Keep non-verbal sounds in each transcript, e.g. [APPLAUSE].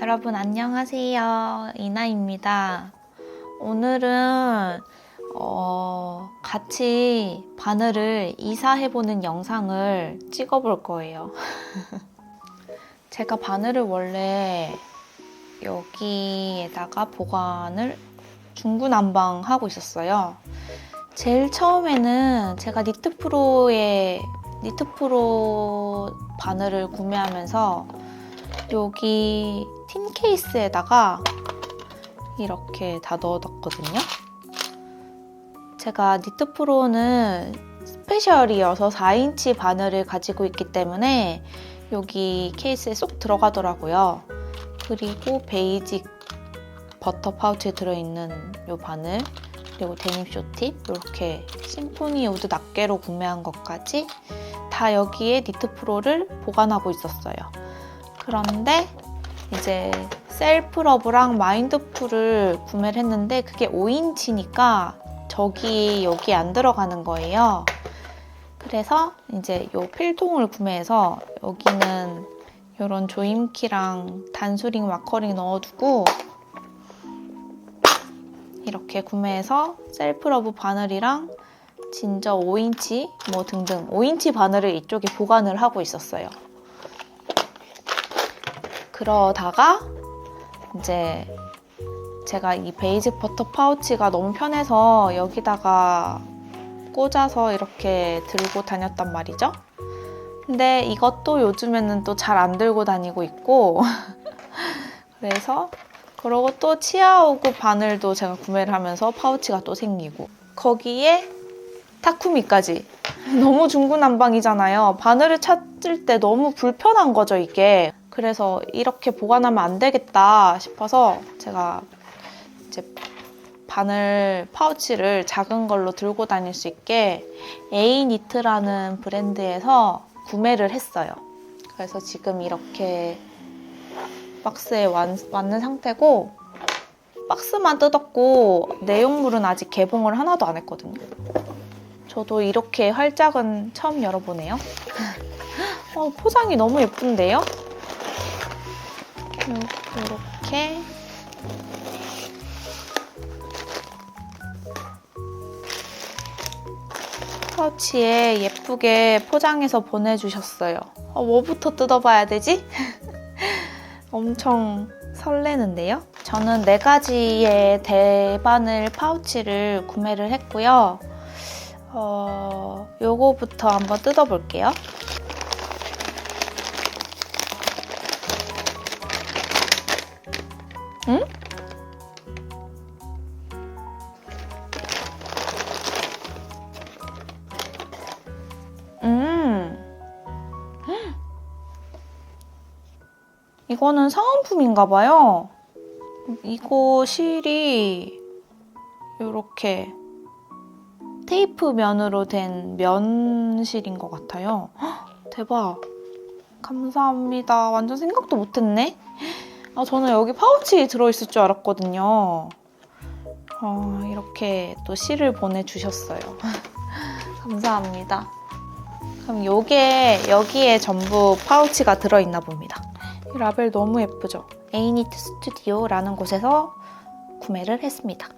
여러분 안녕하세요. 이나입니다. 오늘은 어, 같이 바늘을 이사해보는 영상을 찍어볼 거예요. [LAUGHS] 제가 바늘을 원래 여기에다가 보관을 중구난방하고 있었어요. 제일 처음에는 제가 니트프로의 니트프로 바늘을 구매하면서 여기 틴 케이스에다가 이렇게 다 넣어뒀거든요. 제가 니트프로는 스페셜이어서 4인치 바늘을 가지고 있기 때문에 여기 케이스에 쏙 들어가더라고요. 그리고 베이직 버터 파우치에 들어있는 이 바늘 그리고 데님 쇼팁 이렇게 심포니 우드 낱개로 구매한 것까지 다 여기에 니트 프로를 보관하고 있었어요. 그런데 이제 셀프러브랑 마인드풀을 구매를 했는데 그게 5인치니까 저기 여기 안 들어가는 거예요. 그래서 이제 요 필통을 구매해서 여기는 이런 조임키랑 단수링 마커링 넣어두고 이렇게 구매해서 셀프러브 바늘이랑 진저 5인치 뭐 등등 5인치 바늘을 이쪽에 보관을 하고 있었어요. 그러다가 이제 제가 이 베이직 버터 파우치가 너무 편해서 여기다가 꽂아서 이렇게 들고 다녔단 말이죠. 근데 이것도 요즘에는 또 잘 안 들고 다니고 있고 [LAUGHS] 그래서 그러고 또 치아오구 바늘도 제가 구매를 하면서 파우치가 또 생기고 거기에 타쿠미까지 [LAUGHS] 너무 중구난방이잖아요. 바늘을 찾을 때 너무 불편한 거죠, 이게. 그래서 이렇게 보관하면 안 되겠다 싶어서 제가 이제 바늘 파우치를 작은 걸로 들고 다닐 수 있게 에이니트라는 브랜드에서 구매를 했어요. 그래서 지금 이렇게 박스에 완, 왔는 상태고 박스만 뜯었고 내용물은 아직 개봉을 하나도 안 했거든요. 저도 이렇게 활짝은 처음 열어보네요. [LAUGHS] 어, 포장이 너무 예쁜데요? 이렇게 파우치에 예쁘게 포장해서 보내주셨어요. 어, 뭐부터 뜯어봐야 되지? [LAUGHS] 엄청 설레는데요? 저는 네 가지의 대바늘 파우치를 구매를 했고요. 어, 요거부터 한번 뜯어볼게요. 응? 이거는 사은품인가 봐요. 이거 실이 이렇게 테이프 면으로 된 면실인 것 같아요. 헉, 대박. 감사합니다. 완전 생각도 못했네. 아, 저는 여기 파우치 들어있을 줄 알았거든요. 어, 이렇게 또 실을 보내주셨어요. [LAUGHS] 감사합니다. 그럼 요게 여기에 전부 파우치가 들어있나 봅니다. 이 라벨 너무 예쁘죠? 에이니트 스튜디오라는 곳에서 구매를 했습니다.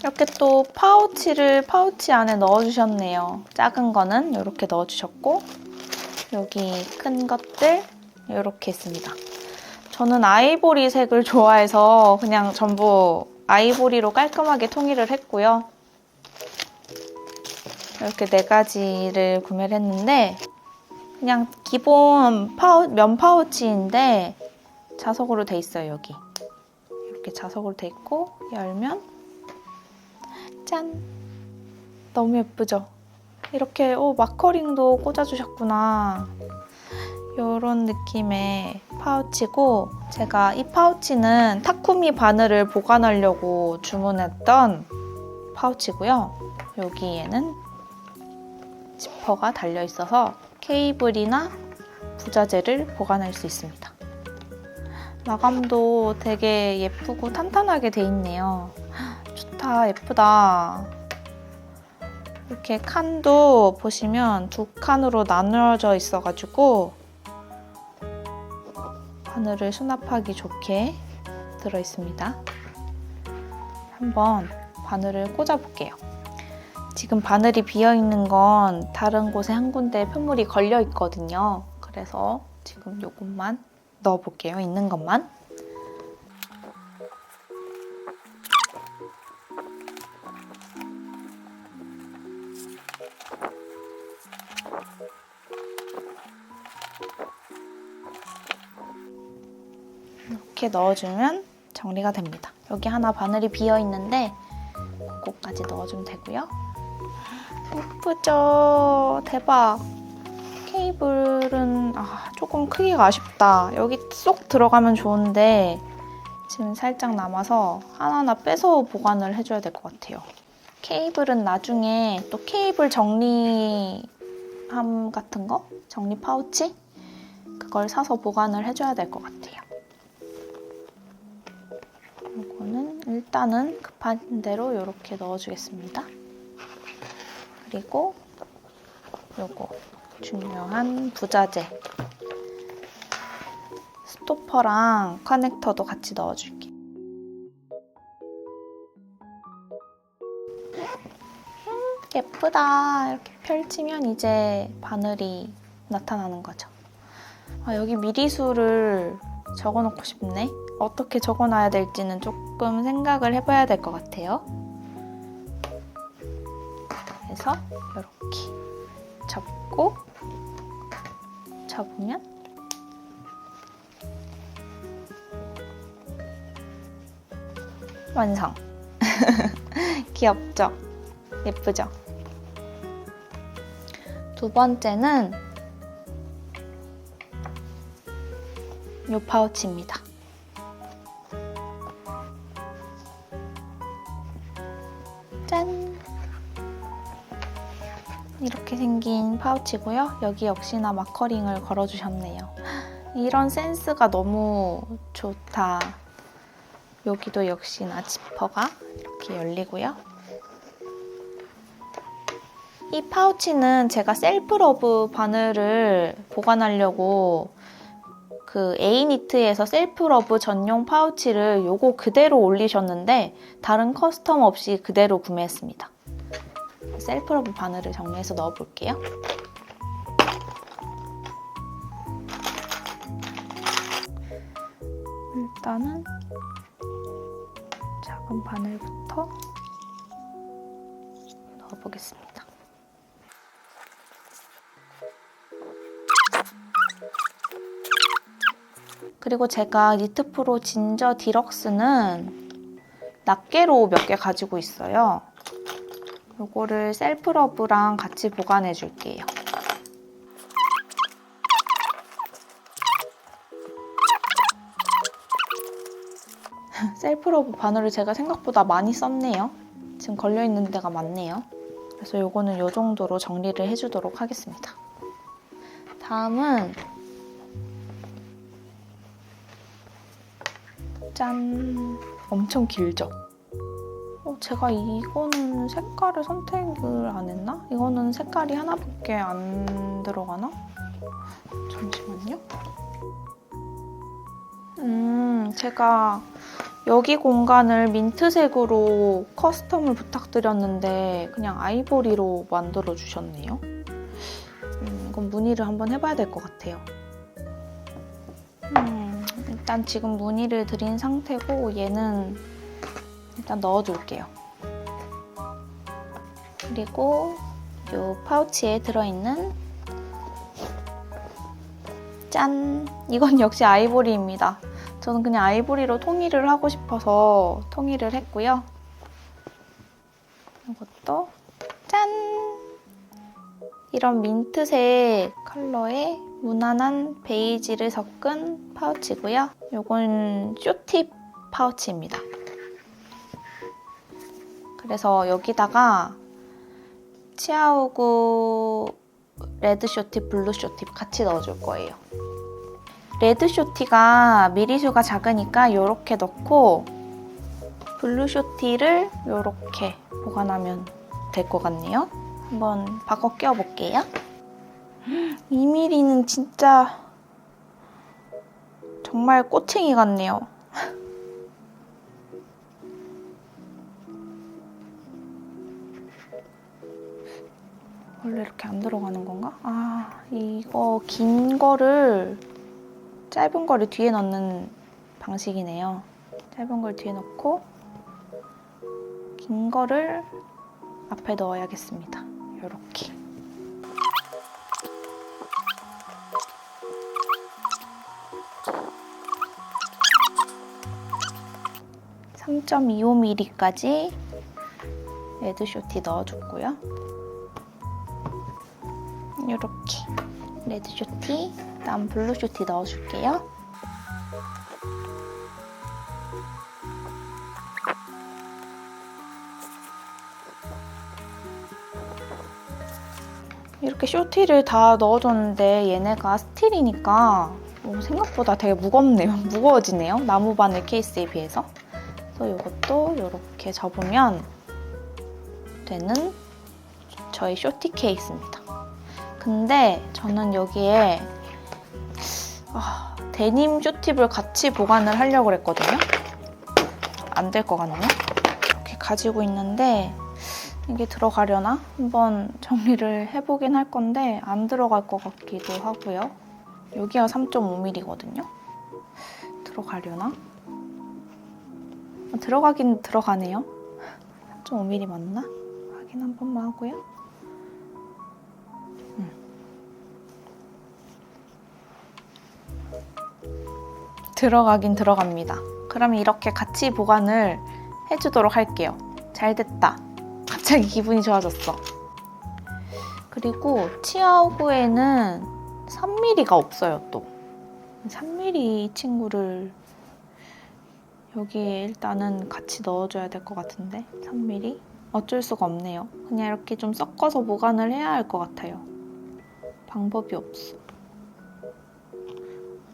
이렇게 또 파우치를 파우치 안에 넣어주셨네요. 작은 거는 이렇게 넣어주셨고 여기 큰 것들 이렇게 있습니다. 저는 아이보리 색을 좋아해서 그냥 전부 아이보리로 깔끔하게 통일을 했고요. 이렇게 네 가지를 구매를 했는데 그냥 기본 파우, 면 파우치인데 자석으로 돼 있어요 여기. 이렇게 자석으로 돼 있고 열면 짠! 너무 예쁘죠? 이렇게 오 마커링도 꽂아주셨구나. 이런 느낌의 파우치고 제가 이 파우치는 타쿠미 바늘을 보관하려고 주문했던 파우치고요. 여기에는 지퍼가 달려 있어서 케이블이나 부자재를 보관할 수 있습니다. 마감도 되게 예쁘고 탄탄하게 돼 있네요. 좋다, 예쁘다. 이렇게 칸도 보시면 두 칸으로 나누어져 있어가지고 바늘을 수납하기 좋게 들어 있습니다. 한번 바늘을 꽂아 볼게요. 지금 바늘이 비어 있는 건 다른 곳에 한 군데 표물이 걸려 있거든요. 그래서 지금 요것만 넣어 볼게요. 있는 것만. 이렇게 넣어주면 정리가 됩니다. 여기 하나 바늘이 비어 있는데 그거까지 넣어주면 되고요. 예쁘죠? 대박. 케이블은 아, 조금 크기가 아쉽다. 여기 쏙 들어가면 좋은데 지금 살짝 남아서 하나하나 빼서 보관을 해줘야 될 것 같아요. 케이블은 나중에 또 케이블 정리함 같은 거? 정리 파우치? 그걸 사서 보관을 해줘야 될 것 같아요. 이거는 일단은 급한 대로 이렇게 넣어주겠습니다. 그리고 요거 중요한 부자재 스토퍼랑 커넥터도 같이 넣어줄게. 음, 예쁘다. 이렇게 펼치면 이제 바늘이 나타나는 거죠. 아, 여기 미리수를 적어놓고 싶네. 어떻게 적어놔야 될지는 조금 생각을 해봐야 될 것 같아요. 그래서 이렇게 접고 접으면 완성. [LAUGHS] 귀엽죠? 예쁘죠? 두 번째는 이 파우치입니다. 이렇게 생긴 파우치고요. 여기 역시나 마커링을 걸어주셨네요. 이런 센스가 너무 좋다. 여기도 역시나 지퍼가 이렇게 열리고요. 이 파우치는 제가 셀프 러브 바늘을 보관하려고 그 에이니트에서 셀프 러브 전용 파우치를 요거 그대로 올리셨는데 다른 커스텀 없이 그대로 구매했습니다. 셀프 러브 바늘을 정리해서 넣어볼게요. 일단은 작은 바늘부터 넣어보겠습니다. 그리고 제가 니트프로 진저 디럭스는 낱개로 몇 개 가지고 있어요. 요거를 셀프러브랑 같이 보관해 줄게요. [LAUGHS] 셀프러브 바늘을 제가 생각보다 많이 썼네요. 지금 걸려있는 데가 많네요. 그래서 요거는 요 정도로 정리를 해주도록 하겠습니다. 다음은 짠! 엄청 길죠? 어, 제가 이거는 색깔을 선택을 안 했나? 이거는 색깔이 하나밖에 안 들어가나? 잠시만요. 음, 제가 여기 공간을 민트색으로 커스텀을 부탁드렸는데 그냥 아이보리로 만들어 주셨네요. 음, 이건 문의를 한번 해봐야 될 것 같아요. 음, 일단 지금 문의를 드린 상태고 얘는 일단 넣어줄게요. 그리고 이 파우치에 들어있는 짠! 이건 역시 아이보리입니다. 저는 그냥 아이보리로 통일을 하고 싶어서 통일을 했고요. 이것도 짠! 이런 민트색 컬러의 무난한 베이지를 섞은 파우치고요. 이건 쇼팁 파우치입니다. 그래서 여기다가 치아오구 레드 쇼티, 블루 쇼티 같이 넣어줄 거예요. 레드 쇼티가 미리수가 작으니까 이렇게 넣고 블루 쇼티를 이렇게 보관하면 될 것 같네요. 한번 바꿔 끼워볼게요. 2mm는 진짜 정말 꼬챙이 같네요. 원래 이렇게 안 들어가는 건가? 아, 이거 긴 거를 짧은 거를 뒤에 넣는 방식이네요. 짧은 걸 뒤에 넣고 긴 거를 앞에 넣어야겠습니다. 이렇게. (3.25mm까지) 레드쇼티 넣어줬고요. 이렇게 레드 쇼티, 그다음 블루 쇼티 넣어줄게요. 이렇게 쇼티를 다 넣어줬는데 얘네가 스틸이니까 어, 생각보다 되게 무겁네요. [LAUGHS] 무거워지네요. 나무 바늘 케이스에 비해서. 그래서 이것도 이렇게 접으면 되는 저희 쇼티 케이스입니다. 근데 저는 여기에 아, 데님 쇼팁을 같이 보관을 하려고 그랬거든요. 안 될 것 같네요. 이렇게 가지고 있는데 이게 들어가려나? 한번 정리를 해보긴 할 건데 안 들어갈 것 같기도 하고요. 여기가 3.5mm거든요. 들어가려나? 아, 들어가긴 들어가네요. 3.5mm 맞나? 확인 한 번만 하고요. 들어가긴 들어갑니다. 그럼 이렇게 같이 보관을 해주도록 할게요. 잘 됐다. 갑자기 기분이 좋아졌어. 그리고 치아오구에는 3mm가 없어요, 또. 3mm 친구를 여기에 일단은 같이 넣어줘야 될 것 같은데 3mm? 어쩔 수가 없네요. 그냥 이렇게 좀 섞어서 보관을 해야 할 것 같아요. 방법이 없어.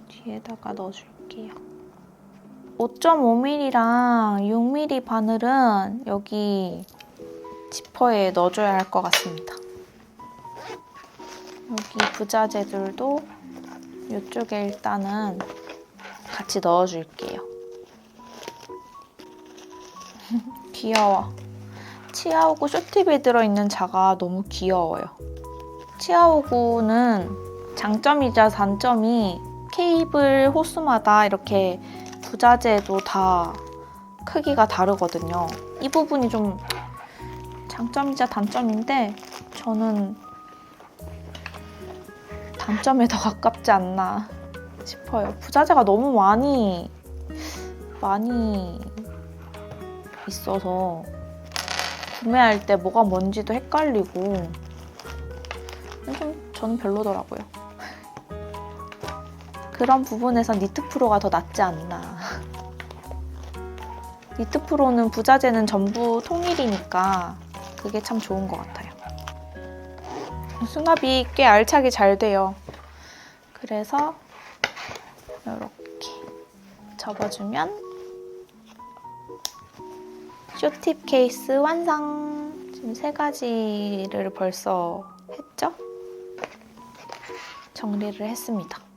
뒤에다가 넣어줄게 요. 5.5mm랑 6mm 바늘은 여기 지퍼에 넣어줘야 할 것 같습니다. 여기 부자재들도 이쪽에 일단은 같이 넣어줄게요. [LAUGHS] 귀여워. 치아오구 쇼팁에 들어있는 자가 너무 귀여워요. 치아오구는 장점이자 단점이 케이블 호수마다 이렇게 부자재도 다 크기가 다르거든요. 이 부분이 좀 장점이자 단점인데 저는 단점에 더 가깝지 않나 싶어요. 부자재가 너무 많이 많이 있어서 구매할 때 뭐가 뭔지도 헷갈리고 좀 저는 별로더라고요. 그런 부분에서 니트 프로가 더 낫지 않나. 니트 프로는 부자재는 전부 통일이니까 그게 참 좋은 것 같아요. 수납이 꽤 알차게 잘 돼요. 그래서 이렇게 접어주면 쇼팁 케이스 완성! 지금 세 가지를 벌써 했죠? 정리를 했습니다.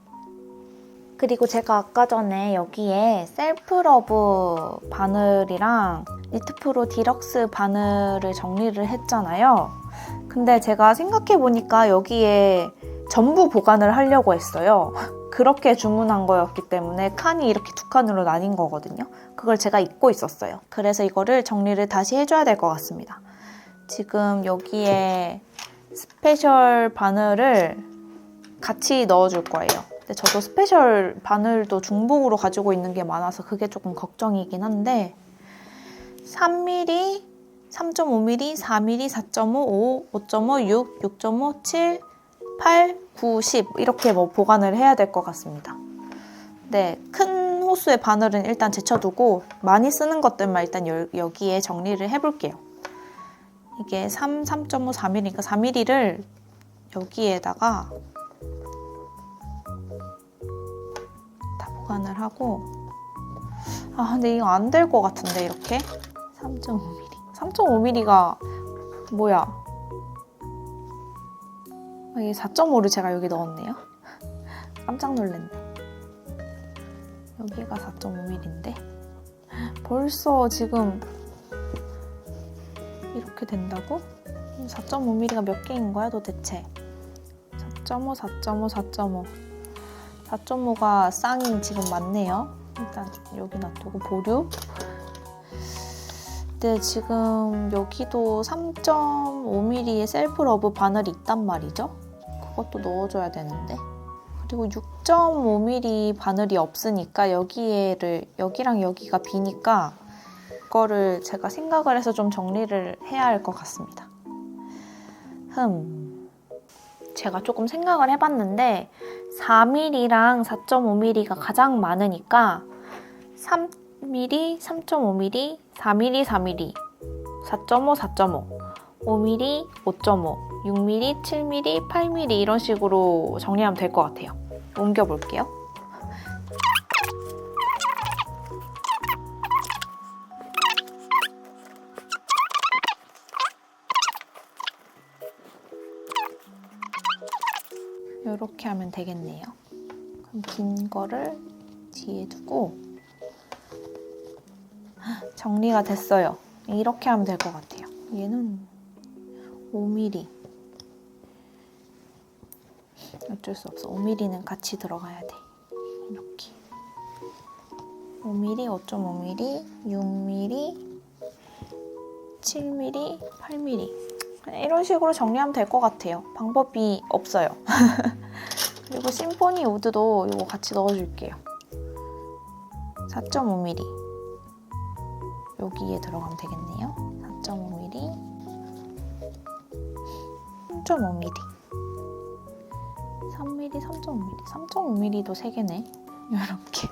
그리고 제가 아까 전에 여기에 셀프러브 바늘이랑 니트프로 디럭스 바늘을 정리를 했잖아요. 근데 제가 생각해보니까 여기에 전부 보관을 하려고 했어요. [LAUGHS] 그렇게 주문한 거였기 때문에 칸이 이렇게 두 칸으로 나뉜 거거든요. 그걸 제가 잊고 있었어요. 그래서 이거를 정리를 다시 해줘야 될 것 같습니다. 지금 여기에 스페셜 바늘을 같이 넣어줄 거예요. 근데 저도 스페셜 바늘도 중복으로 가지고 있는 게 많아서 그게 조금 걱정이긴 한데 3mm, 3.5mm, 4mm, 4.5, 5, 5.5, 6, 6.5, 7, 8, 9, 10 이렇게 뭐 보관을 해야 될 것 같습니다. 네, 큰 호수의 바늘은 일단 제쳐두고 많이 쓰는 것들만 일단 여, 여기에 정리를 해볼게요. 이게 3, 3.5, 4mm니까 4mm를 여기에다가 보관을 하고 아 근데 이거 안 될 것 같은데 이렇게? 3.5mm 3.5mm가 뭐야? 아, 이게 4.5를 제가 여기 넣었네요. [LAUGHS] 깜짝 놀랐네. 여기가 4.5mm인데? 벌써 지금 이렇게 된다고? 4.5mm가 몇 개인 거야 도대체? 4.5, 4.5, 4.5 4.5가 쌍이 지금 많네요 일단 여기 놔두고 보류 근데 지금 여기도 3.5mm의 셀프 러브 바늘이 있단 말이죠 그것도 넣어줘야 되는데 그리고 6.5mm 바늘이 없으니까 여기를 여기랑 여기가 비니까 그거를 제가 생각을 해서 좀 정리를 해야 할 것 같습니다. 흠. 제가 조금 생각을 해봤는데 4mm랑 4.5mm가 가장 많으니까 3mm, 3.5mm, 4mm, 4mm, 4.5, 4.5, 5mm, 5.5, 6mm, 7mm, 8mm 이런 식으로 정리하면 될 것 같아요. 옮겨볼게요. 하면 되겠네요. 그럼 긴 거를 뒤에 두고 정리가 됐어요. 이렇게 하면 될 것 같아요. 얘는 5mm. 어쩔 수 없어. 5mm는 같이 들어가야 돼. 이렇게. 5mm, 5.5mm, 6mm, 7mm, 8mm. 이런 식으로 정리하면 될 것 같아요. 방법이 없어요. [LAUGHS] 그리고 심포니 우드도 이거 같이 넣어줄게요. 4.5mm. 여기에 들어가면 되겠네요. 4.5mm. 3.5mm. 3mm, 3.5mm. 3.5mm도 3개네. 이렇게.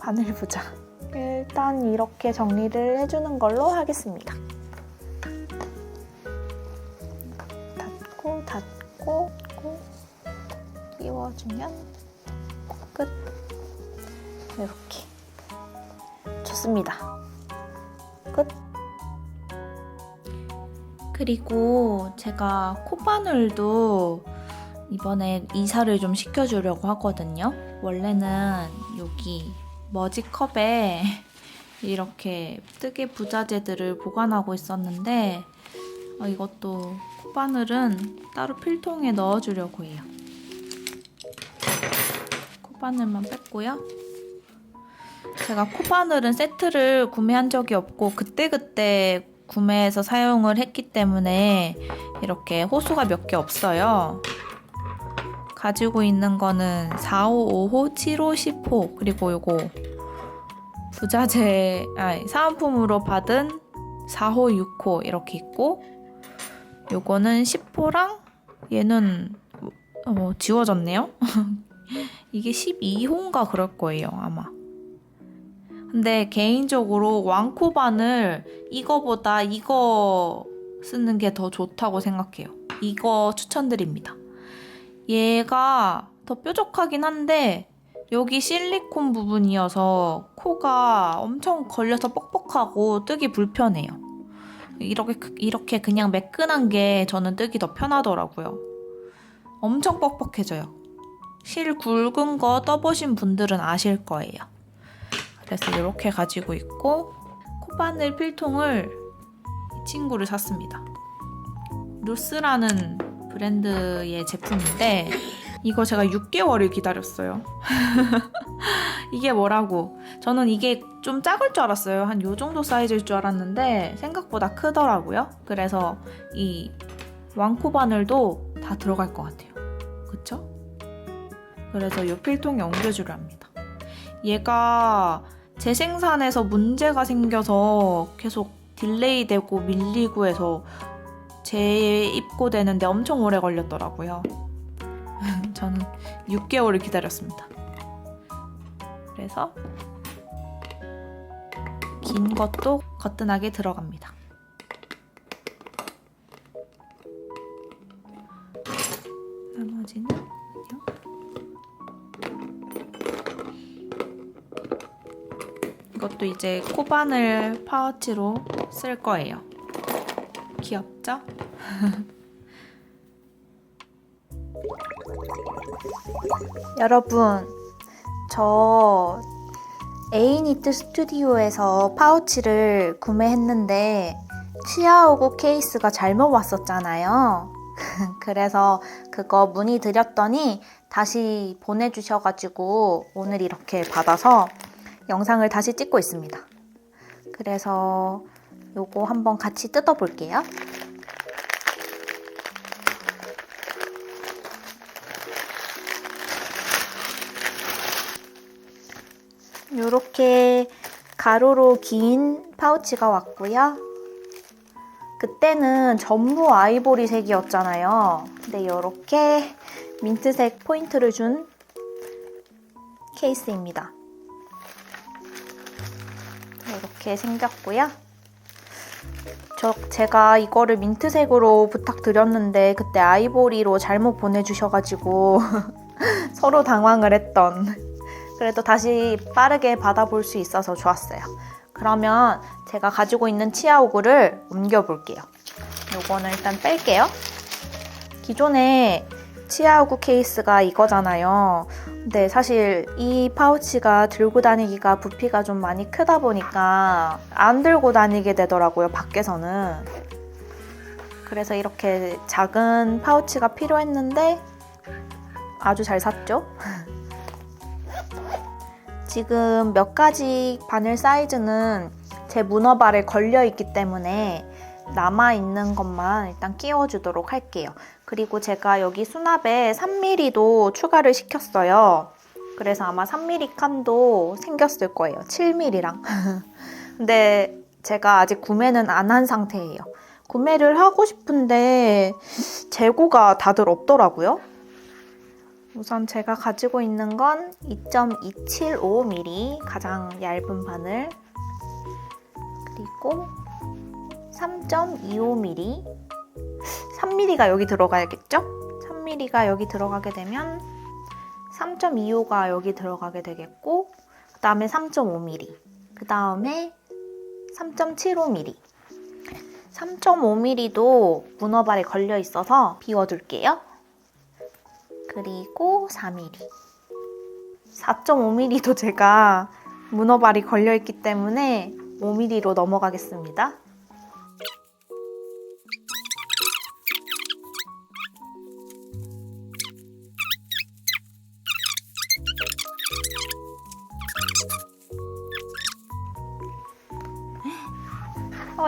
바늘 보자. 일단 이렇게 정리를 해주는 걸로 하겠습니다. 끼워주면 끝. 이렇게 좋습니다. 끝. 그리고 제가 콧바늘도 이번에 이사를 좀 시켜주려고 하거든요. 원래는 여기 머지컵에 [LAUGHS] 이렇게 뜨개 부자재들을 보관하고 있었는데 어, 이것도 콧바늘은 따로 필통에 넣어주려고 해요. 콧바늘만 뺐고요. 제가 콧바늘은 세트를 구매한 적이 없고 그때그때 구매해서 사용을 했기 때문에 이렇게 호수가 몇 개 없어요. 가지고 있는 거는 4호, 5호, 7 호, 10호 그리고 요거 부자재 아니 사은품으로 받은 4호, 6호 이렇게 있고 요거는 10호랑 얘는 어, 지워졌네요. [LAUGHS] 이게 12호인가 그럴 거예요 아마. 근데 개인적으로 왕코반을 이거보다 이거 쓰는 게 더 좋다고 생각해요. 이거 추천드립니다. 얘가 더 뾰족하긴 한데 여기 실리콘 부분이어서 코가 엄청 걸려서 뻑뻑하고 뜨기 불편해요. 이렇게 이렇게 그냥 매끈한 게 저는 뜨기 더 편하더라고요. 엄청 뻑뻑해져요. 실 굵은 거 떠보신 분들은 아실 거예요. 그래서 이렇게 가지고 있고 콧바늘 필통을 이 친구를 샀습니다. 루스라는 브랜드의 제품인데 이거 제가 6개월을 기다렸어요. [LAUGHS] 이게 뭐라고? 저는 이게 좀 작을 줄 알았어요. 한 요 정도 사이즈일 줄 알았는데 생각보다 크더라고요. 그래서 이 왕코 바늘도 다 들어갈 것 같아요. 그쵸? 그래서 요 필통에 옮겨주려 합니다. 얘가 재생산에서 문제가 생겨서 계속 딜레이 되고 밀리고 해서 재입고되는데 엄청 오래 걸렸더라고요. [LAUGHS] 저는 6개월을 기다렸습니다. 그래서 긴 것도 거뜬하게 들어갑니다. 나머지는 이것도 이제 코바늘 파우치로 쓸 거예요. 귀엽죠? [LAUGHS] 여러분, 저 에이니트 스튜디오에서 파우치를 구매했는데 치아오고 케이스가 잘못 왔었잖아요. [LAUGHS] 그래서 그거 문의 드렸더니 다시 보내주셔가지고 오늘 이렇게 받아서 영상을 다시 찍고 있습니다. 그래서 요거 한번 같이 뜯어 볼게요. 요렇게 가로로 긴 파우치가 왔고요. 그때는 전부 아이보리색이었잖아요. 근데 이렇게 민트색 포인트를 준 케이스입니다. 이렇게 생겼고요. 저 제가 이거를 민트색으로 부탁드렸는데 그때 아이보리로 잘못 보내주셔가지고 [LAUGHS] 서로 당황을 했던 그래도 다시 빠르게 받아볼 수 있어서 좋았어요. 그러면 제가 가지고 있는 치아오구를 옮겨볼게요. 요거는 일단 뺄게요. 기존에 치아오구 케이스가 이거잖아요. 근데 사실 이 파우치가 들고 다니기가 부피가 좀 많이 크다 보니까 안 들고 다니게 되더라고요, 밖에서는. 그래서 이렇게 작은 파우치가 필요했는데 아주 잘 샀죠? [LAUGHS] 지금 몇 가지 바늘 사이즈는 제 문어발에 걸려 있기 때문에 남아 있는 것만 일단 끼워주도록 할게요. 그리고 제가 여기 수납에 3mm도 추가를 시켰어요. 그래서 아마 3mm 칸도 생겼을 거예요. 7mm랑. [LAUGHS] 근데 제가 아직 구매는 안 한 상태예요. 구매를 하고 싶은데 재고가 다들 없더라고요. 우선 제가 가지고 있는 건 2.275mm 가장 얇은 바늘 그리고 3.25mm 3mm가 여기 들어가야겠죠? 3mm가 여기 들어가게 되면 3.25가 여기 들어가게 되겠고 그 다음에 3.5mm 그 다음에 3.75mm 3.5mm도 문어발에 걸려 있어서 비워둘게요. 그리고 4mm. 4.5mm도 제가 문어발이 걸려 있기 때문에 5mm로 넘어가겠습니다.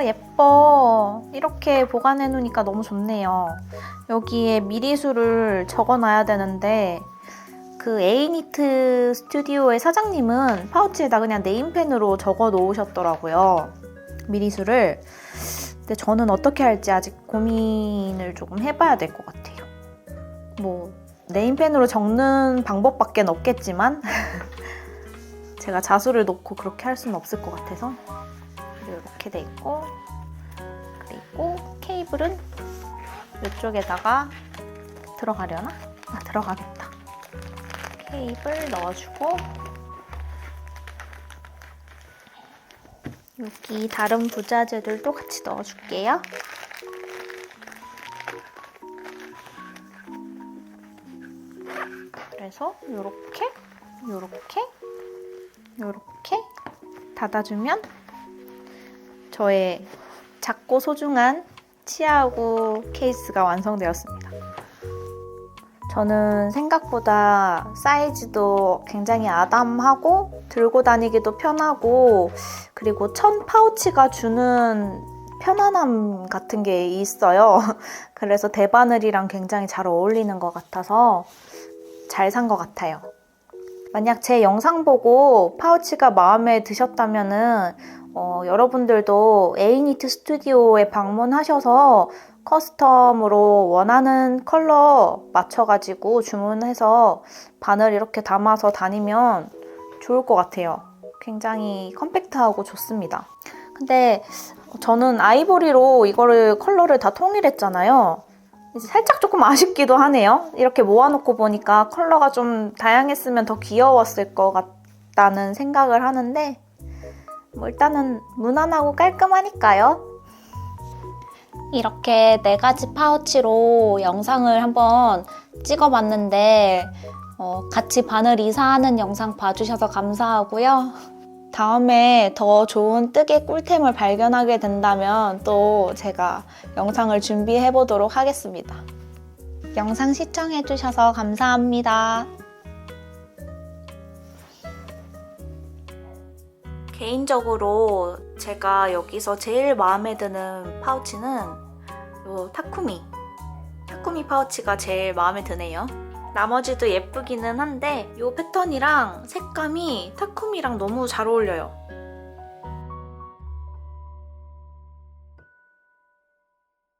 예뻐. 이렇게 보관해 놓으니까 너무 좋네요. 여기에 미리수를 적어 놔야 되는데, 그 에이니트 스튜디오의 사장님은 파우치에다 그냥 네임펜으로 적어 놓으셨더라고요. 미리수를. 근데 저는 어떻게 할지 아직 고민을 조금 해봐야 될 것 같아요. 뭐, 네임펜으로 적는 방법밖에 없겠지만, [LAUGHS] 제가 자수를 놓고 그렇게 할 수는 없을 것 같아서. 이렇게 돼 있고 그리고 케이블은 이쪽에다가 들어가려나? 아, 들어가겠다. 케이블 넣어주고 여기 다른 부자재들도 같이 넣어줄게요. 그래서 이렇게, 이렇게, 이렇게 닫아주면 저의 작고 소중한 치아구 케이스가 완성되었습니다. 저는 생각보다 사이즈도 굉장히 아담하고 들고 다니기도 편하고 그리고 천 파우치가 주는 편안함 같은 게 있어요. [LAUGHS] 그래서 대바늘이랑 굉장히 잘 어울리는 것 같아서 잘 산 것 같아요. 만약 제 영상 보고 파우치가 마음에 드셨다면은 어, 여러분들도 에이니트 스튜디오에 방문하셔서 커스텀으로 원하는 컬러 맞춰가지고 주문해서 바늘 이렇게 담아서 다니면 좋을 것 같아요. 굉장히 컴팩트하고 좋습니다. 근데 저는 아이보리로 이거를 컬러를 다 통일했잖아요. 살짝 조금 아쉽기도 하네요. 이렇게 모아놓고 보니까 컬러가 좀 다양했으면 더 귀여웠을 것 같다는 생각을 하는데 뭐 일단은 무난하고 깔끔하니까요. 이렇게 네 가지 파우치로 영상을 한번 찍어봤는데 어, 같이 바늘 이사하는 영상 봐주셔서 감사하고요. 다음에 더 좋은 뜨개 꿀템을 발견하게 된다면 또 제가 영상을 준비해 보도록 하겠습니다. 영상 시청해 주셔서 감사합니다. 개인적으로 제가 여기서 제일 마음에 드는 파우치는 요 타쿠미. 타쿠미 파우치가 제일 마음에 드네요. 나머지도 예쁘기는 한데 이 패턴이랑 색감이 타쿠미랑 너무 잘 어울려요.